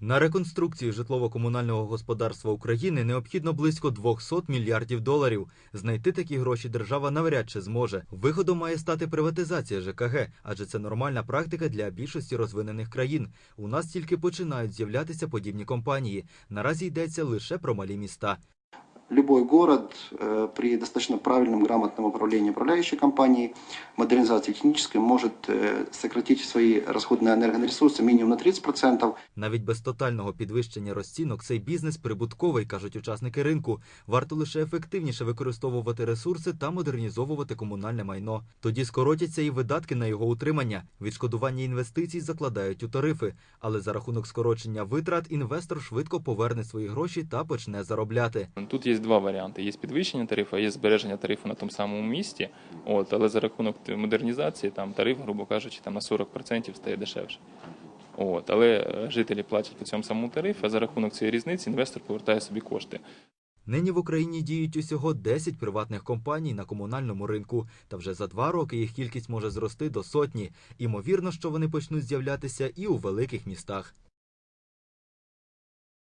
На реконструкцію житлово-комунального господарства України необхідно близько 200 мільярдів доларів. Знайти такі гроші держава навряд чи зможе. Виходом має стати приватизація ЖКГ, адже це нормальна практика для більшості розвинених країн. У нас тільки починають з'являтися подібні компанії. Наразі йдеться лише про малі міста Любой город э, при достаточно правильном, грамотном управлении управляющей компанией, модернизации технической может э, сократить свои расходы на энергоресурсы минимум на 30%. Навіть без тотального підвищення розцінок цей бізнес прибутковий, кажуть учасники ринку. Варто лише ефективніше використовувати ресурси та модернізовувати комунальне майно. Тоді скоротяться і видатки на його утримання. Відшкодування інвестицій закладають у тарифи, але за рахунок скорочення витрат інвестор швидко поверне свої гроші та почне заробляти. Тут є два варіанти: є підвищення тарифу, а є збереження тарифу на тому самому місці. От, але за рахунок модернізації там тариф, грубо кажучи, там на 40% стає дешевше. От, але е, жителі платять по цьому самому тарифу, а за рахунок цієї різниці інвестор повертає собі кошти. Нині в Україні діють усього 10 приватних компаній на комунальному ринку, та вже за два роки їх кількість може зрости до сотні. Імовірно, що вони почнуть з'являтися і у великих містах.